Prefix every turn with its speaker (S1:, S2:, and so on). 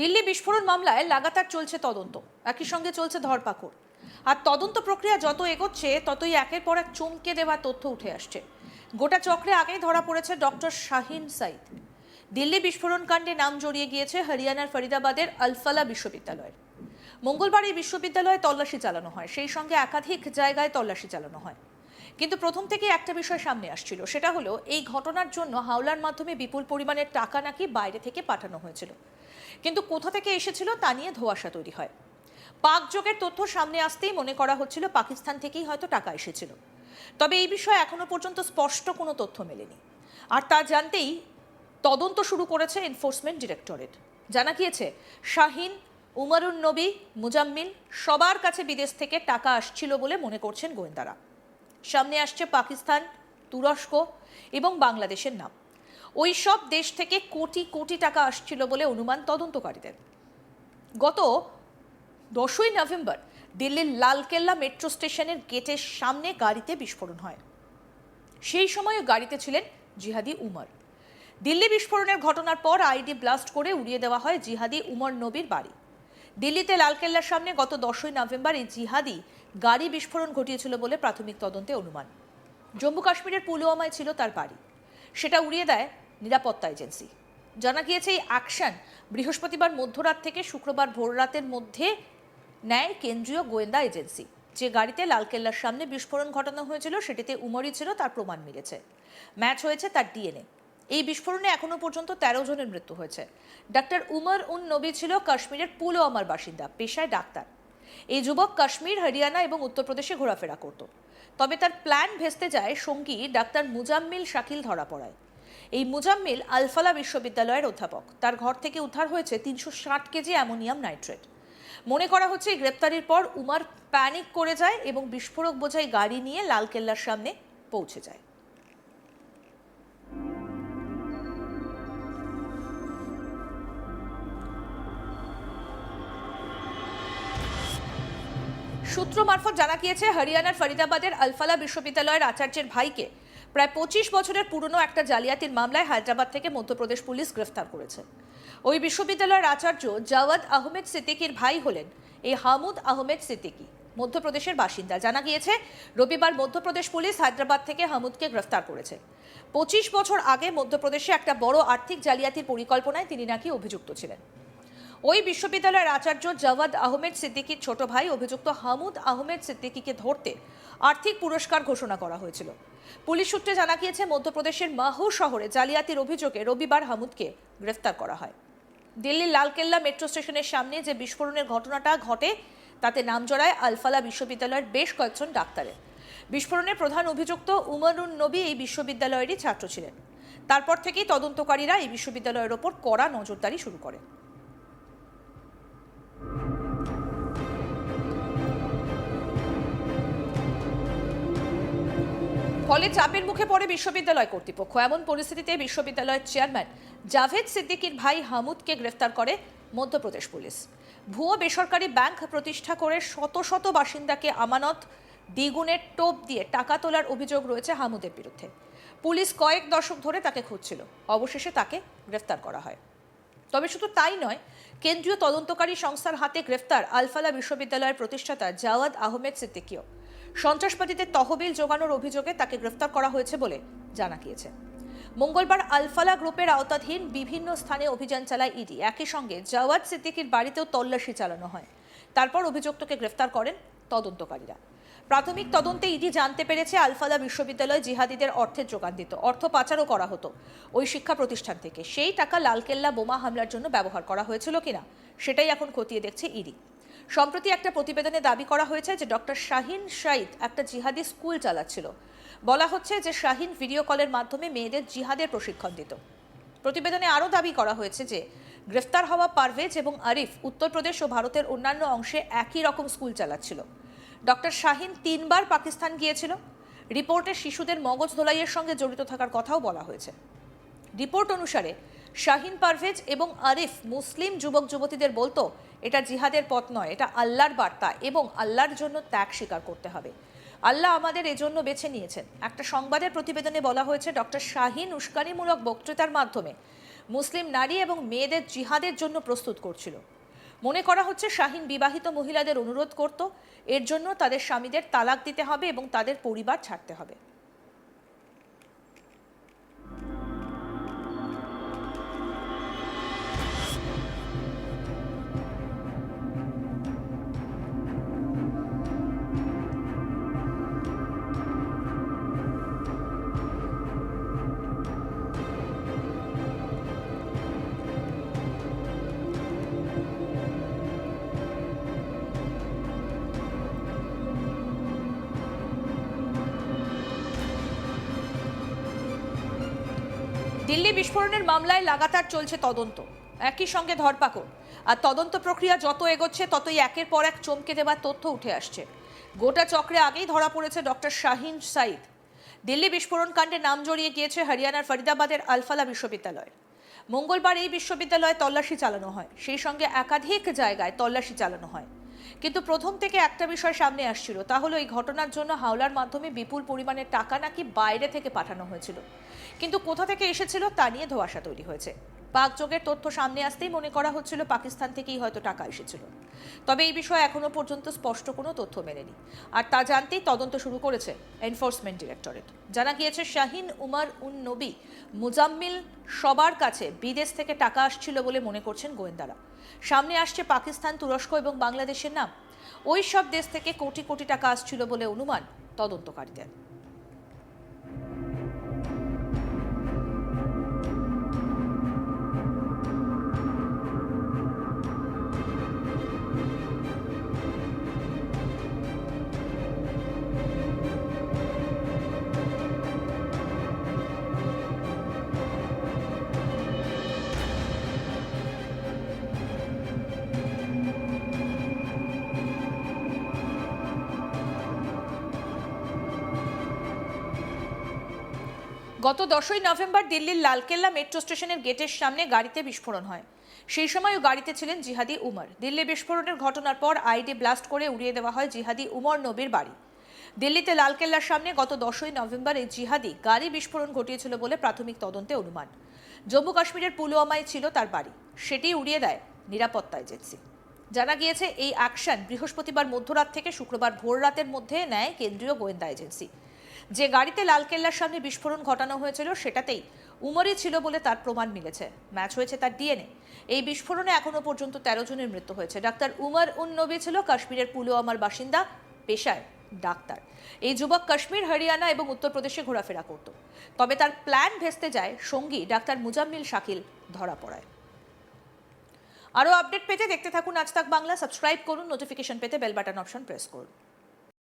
S1: দিল্লি বিস্ফোরণ মামলায় লাগাতার চলছে তদন্ত। একই সঙ্গে চলছে ধরপাকড়। আর তদন্ত প্রক্রিয়া যত এগোচ্ছে, ততই একের পর এক চমকে দেওয়া তথ্য উঠে আসছে। গোটা চক্রে আগেই ধরা পড়েছে ডক্টর শাহিন সাইদ দিল্লি বিস্ফোরণ কাণ্ডে নাম জড়িয়ে গিয়েছে হরিয়ানার ফরিদাবাদের আলফালা বিশ্ববিদ্যালয়ের। মঙ্গলবার এই বিশ্ববিদ্যালয়ে তল্লাশি চালানো হয়। সেই সঙ্গে একাধিক জায়গায় তল্লাশি চালানো হয়। কিন্তু প্রথম থেকে একটা বিষয় সামনে আসছিল। সেটা হলো, এই ঘটনার জন্য হাওলার মাধ্যমে বিপুল পরিমাণের টাকা নাকি বাইরে থেকে পাঠানো হয়েছিল। কিন্তু কোথা থেকে এসেছিল তা নিয়ে ধোঁয়াশা তৈরি হয়। পাক যোগের তথ্য সামনে আসতেই মনে করা হচ্ছিল পাকিস্তান থেকেই হয়তো টাকা এসেছিল। তবে এই বিষয়ে এখনও পর্যন্ত স্পষ্ট কোনো তথ্য মেলেনি। আর তা জানতেই তদন্ত শুরু করেছে এনফোর্সমেন্ট ডিরেক্টরেট। জানা গিয়েছে, শাহিন উমারুন নবী মুজাম্মিল সবার কাছে বিদেশ থেকে টাকা আসছিল বলে মনে করছেন গোয়েন্দারা। সামনে আসছে পাকিস্তান, তুরস্ক এবং বাংলাদেশের নাম। ওই সব দেশ থেকে কোটি কোটি টাকা আসছিল বলে অনুমান তদন্তকারীদের। গত দশই নভেম্বর দিল্লির লালকেল্লা মেট্রো স্টেশনের গেটের সামনে গাড়িতে বিস্ফোরণ হয়। সেই সময়ও গাড়িতে ছিলেন জিহাদি উমর। দিল্লি বিস্ফোরণের ঘটনার পর আইডি ব্লাস্ট করে উড়িয়ে দেওয়া হয় জিহাদি উমর নবীর বাড়ি। দিল্লিতে লালকেল্লার সামনে গত দশই নভেম্বর এই জিহাদি গাড়ি বিস্ফোরণ ঘটিয়েছিল বলে প্রাথমিক তদন্তে অনুমান। জম্মু কাশ্মীরের পুলওয়ামায় ছিল তার বাড়ি। সেটা উড়িয়ে দেয় নিরাপত্তা এজেন্সি। জানা গিয়েছে, এই অ্যাকশন বৃহস্পতিবার মধ্যরাত থেকে শুক্রবার ভোররাতের মধ্যে নেয় কেন্দ্রীয় গোয়েন্দা এজেন্সি। যে গাড়িতে লালকেল্লার সামনে বিস্ফোরণ ঘটানো হয়েছিল, সেটিতে উমরই ছিল, তার প্রমাণ মিলেছে। ম্যাচ হয়েছে তার ডিএনএ। এই বিস্ফোরণে এখনও পর্যন্ত তেরো জনের মৃত্যু হয়েছে। ডাক্তার উমর উন নবী ছিল কাশ্মীরের পুলওয়ামার বাসিন্দা, পেশায় ডাক্তার। এই যুবক কাশ্মীর, হরিয়ানা এবং উত্তরপ্রদেশে ঘোরাফেরা করত। তবে তার প্ল্যান ভেস্তে যায় সঙ্গী ডাক্তার মুজাম্মিল শাকিল ধরা পড়ায়। এই মুজাম্মিল আলফালা বিশ্ববিদ্যালয়ের অধ্যাপক। তার ঘর থেকে উদ্ধার হয়েছে তিনশো ষাট কেজি অ্যামোনিয়াম নাইট্রেট। মনে করা হচ্ছে গ্রেপ্তারির পর উমার প্যানিক করে যায় এবং বিস্ফোরক বোঝাই গাড়ি নিয়ে লালকেল্লার সামনে পৌঁছে যায়। সূত্র মারফত জানা গিয়েছে, হরিয়ানার ফরিদাবাদের আলফালা বিশ্ববিদ্যালয়ের আচার্যের ভাইকে প্রায় পঁচিশ বছরের পুরনো একটা জালিয়াতির মামলায় হায়দ্রাবাদ থেকে মধ্যপ্রদেশ পুলিশ গ্রেফতার করেছে। ওই বিশ্ববিদ্যালয়ের আচার্য জাওয়াদ আহমেদ সিদ্দিকির ভাই হলেন এই হামুদ আহমেদ সিদ্দিকি, মধ্যপ্রদেশের বাসিন্দা। জানা গিয়েছে, রবিবার মধ্যপ্রদেশ পুলিশ হায়দ্রাবাদ থেকে হামুদকে গ্রেফতার করেছে। পঁচিশ বছর আগে মধ্যপ্রদেশে একটা বড় আর্থিক জালিয়াতির পরিকল্পনায় তিনি নাকি অভিযুক্ত ছিলেন। ওই বিশ্ববিদ্যালয়ের আচার্য জাওয়াদ আহমেদ সিদ্দিকির ছোট ভাই অভিযুক্ত হামুদ আহমেদ সিদ্দিকিকে ধরতে আর্থিক পুরস্কার ঘোষণা করা হয়েছিল। পুলিশ সূত্রে জানা গিয়েছে, মধ্যপ্রদেশের মাহু শহরে জালিয়াতির অভিযোগে রবিবার হামুদকে গ্রেফতার করা হয়। দিল্লির লালকেল্লা মেট্রো স্টেশনের সামনে যে বিস্ফোরণের ঘটনাটা ঘটে, তাতে নাম জড়ায় আলফালা বিশ্ববিদ্যালয়ের বেশ কয়েকজন ডাক্তারের। বিস্ফোরণের প্রধান অভিযুক্ত উমরুন নবী এই বিশ্ববিদ্যালয়েরই ছাত্র ছিলেন। তারপর থেকেই তদন্তকারীরা এই বিশ্ববিদ্যালয়ের ওপর কড়া নজরদারি শুরু করে। ফলে চাপের মুখে পড়ে বিশ্ববিদ্যালয় কর্তৃপক্ষ। এমন পরিস্থিতিতে বিশ্ববিদ্যালয়ের চেয়ারম্যান জাভেদ সিদ্দিকির ভাই হামুদকে গ্রেফতার করে মধ্যপ্রদেশ পুলিশ। ভুয়ো বেসরকারি ব্যাংক প্রতিষ্ঠা করে শত শত বাসিন্দাকে আমানত, দ্বিগুণের টোপ দিয়ে টাকা তোলার অভিযোগ রয়েছে হামুদের বিরুদ্ধে। পুলিশ কয়েক দশক ধরে তাকে খুঁজছিল। অবশেষে তাকে গ্রেফতার করা হয়। তবে শুধু তাই নয়, কেন্দ্রীয় তদন্তকারী সংস্থার হাতে গ্রেফতার আলফালা বিশ্ববিদ্যালয়ের প্রতিষ্ঠাতা জাওয়াদ আহমেদ সিদ্দিকিও। সন্ত্রাসবাদীদের তহবিল জোগানোর অভিযোগে তাকে গ্রেফতার করা হয়েছে বলে জানা গিয়েছে। মঙ্গলবার আলফালা গ্রুপের আওতাধীন বিভিন্ন স্থানে অভিযান চালায় ইডি। একই সঙ্গে জাওয়াদ সিদ্দিকির বাড়িতেও তল্লাশি চালানো হয়। তারপর অভিযুক্তকে গ্রেফতার করেন তদন্তকারীরা। প্রাথমিক তদন্তে ইডি জানতে পেরেছে আলফালা বিশ্ববিদ্যালয় জিহাদিদের অর্থের যোগান দিত, অর্থ পাচারও করা হতো ওই শিক্ষা প্রতিষ্ঠান থেকে। সেই টাকা লালকেল্লা বোমা হামলার জন্য ব্যবহার করা হয়েছিল কিনা, সেটাই এখন খতিয়ে দেখছে ইডি। সম্প্রতি একটা প্রতিবেদনে দাবি করা হয়েছে যে ডক্টর শাহিন শাহিদ একটা জিহাদি স্কুল চালাচ্ছিল। বলা হচ্ছে যে শাহিন ভিডিও কলের মাধ্যমে মেয়েদের জিহাদের প্রশিক্ষণ দিত। প্রতিবেদনে আরও দাবি করা হয়েছে যে গ্রেফতার হওয়া পারভেজ এবং আরিফ উত্তরপ্রদেশ ও ভারতের অন্যান্য অংশে একই রকম স্কুল চালাচ্ছিল। ডক্টর শাহিন তিনবার পাকিস্তান গিয়েছিল। রিপোর্টে শিশুদের মগজ ধোলাইয়ের সঙ্গে জড়িত থাকার কথাও বলা হয়েছে। রিপোর্ট অনুসারে শাহিন পারভেজ এবং আরিফ মুসলিম যুবক যুবতীদের বলতো, এটা জিহাদের পথ নয়, এটা আল্লাহর বার্তা এবং আল্লাহর জন্য ত্যাগ স্বীকার করতে হবে। আল্লাহ আমাদের এজন্য বেছে নিয়েছেন। একটা সংবাদের প্রতিবেদনে বলা হয়েছে, ডক্টর শাহিন উস্কানিমূলক বক্তৃতার মাধ্যমে মুসলিম নারী এবং মেয়েদের জিহাদের জন্য প্রস্তুত করছিল। মনে করা হচ্ছে, শাহিন বিবাহিত মহিলাদের অনুরোধ করত, এর জন্য তাদের স্বামীদের তালাক দিতে হবে এবং তাদের পরিবার ছাড়তে হবে। দিল্লি বিস্ফোরণের মামলায় লাগাতার চলছে তদন্ত। একই সঙ্গে ধরপাকড়। আর তদন্ত প্রক্রিয়া যত এগোচ্ছে, ততই একের পর এক চমকে দেওয়ার তথ্য উঠে আসছে। গোটা চক্রে আগেই ধরা পড়েছে ডক্টর শাহিন সাইদ দিল্লি বিস্ফোরণ কাণ্ডে নাম জড়িয়ে গিয়েছে হরিয়ানার ফরিদাবাদের আলফালা বিশ্ববিদ্যালয়। মঙ্গলবার এই বিশ্ববিদ্যালয়ে তল্লাশি চালানো হয়। সেই সঙ্গে একাধিক জায়গায় তল্লাশি চালানো হয়। কিন্তু প্রথম থেকে একটা বিষয় সামনে আসছিল, তা হলো এই ঘটনার জন্য হাওলার মাধ্যমে বিপুল পরিমাণে টাকা নাকি বাইরে থেকে পাঠানো হয়েছিল। কিন্তু কোথা থেকে এসেছিল তা নিয়ে ধোঁয়াশা তৈরি হয়েছে। পাকযোগের তথ্য সামনে আসতেই মনে করা হচ্ছিল পাকিস্তান থেকেই হয়তো টাকা এসেছিল। তবে এই বিষয়ে এখনও পর্যন্ত স্পষ্ট কোনো তথ্য মেলেনি। আর তা জানতেই তদন্ত শুরু করেছে এনফোর্সমেন্ট ডিরেক্টরেট। জানা গিয়েছে, শাহিন উমার উন নবী মুজাম্মিল সবার কাছে বিদেশ থেকে টাকা আসছিল বলে মনে করছেন গোয়েন্দারা। সামনে আসছে পাকিস্তান, তুরস্ক এবং বাংলাদেশের নাম। ওই সব দেশ থেকে কোটি কোটি টাকা আসছিল বলে অনুমান তদন্তকারীদের। গত দশই নভেম্বর দিল্লির লালকেল্লা মেট্রো স্টেশনের গেটের সামনে গাড়িতে বিস্ফোরণ হয়। সেই সময়ও গাড়িতে ছিলেন জিহাদি উমর। দিল্লি বিস্ফোরণের ঘটনার পর আইডি ব্লাস্ট করে উড়িয়ে দেওয়া হয় জিহাদি উমর নবীর বাড়ি। দিল্লিতে লালকেল্লার সামনে গত দশই নভেম্বর এই জিহাদি গাড়ি বিস্ফোরণ ঘটিয়েছিল বলে প্রাথমিক তদন্তে অনুমান। জম্মু কাশ্মীরের পুলওয়ামায় ছিল তার বাড়ি। সেটি উড়িয়ে দেয় নিরাপত্তা এজেন্সি জানা গিয়েছে, এই অ্যাকশন বৃহস্পতিবার মধ্যরাত থেকে শুক্রবার ভোর রাতের মধ্যে নেয় কেন্দ্রীয় গোয়েন্দা এজেন্সি যে গাড়িতে লালকেল্লার সামনে বিস্ফোরণ ঘটানো হয়েছিল সেটাতেই উমরই ছিল বলে তার প্রমাণ মিলেছে। ম্যাচ হয়েছে তার ডিএনএ। এই বিস্ফোরণে এখনও পর্যন্ত তেরো জনের মৃত্যু হয়েছে। ডাক্তার উমর উন নবী ছিল কাশ্মীরের পুলওয়ামার বাসিন্দা, পেশায় ডাক্তার। এই যুবক কাশ্মীর, হরিয়ানা এবং উত্তরপ্রদেশে ঘোরাফেরা করত। তবে তার প্ল্যান ভেস্তে যায় সঙ্গী ডাক্তার মুজাম্মিল শাকিল ধরা পড়ায়। আরও আপডেট পেতে দেখতে থাকুন আজ তাক বাংলা। সাবস্ক্রাইব করুন, নোটিফিকেশন পেতে বেল বাটন অপশন প্রেস করুন।